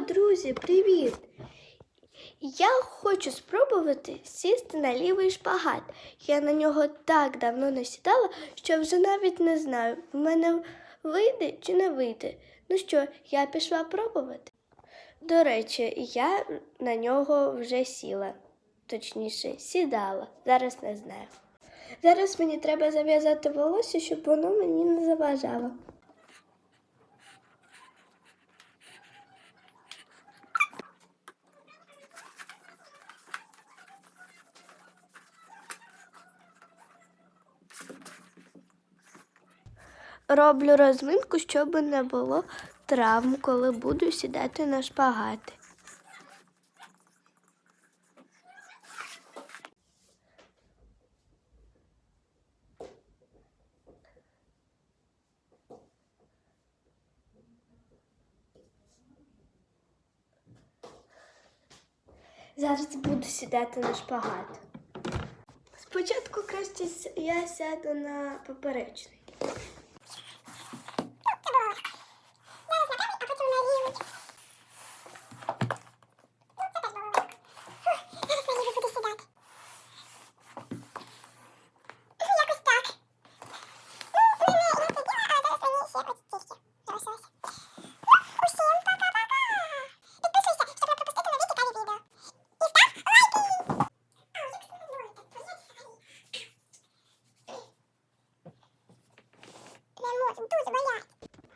Друзі, привіт! Я хочу спробувати сісти на лівий шпагат. Я на нього так давно не сідала, що вже навіть не знаю, в мене вийде чи не вийде. Ну що, я пішла пробувати. До речі, я на нього вже сіла, точніше, сідала, зараз не знаю. Зараз мені треба зав'язати волосся, щоб воно мені не заважало. Роблю розминку, щоб не було травм, коли буду сідати на шпагати. Зараз буду сідати на шпагат. Спочатку краще я сяду на поперечний. 你肚子饿呀。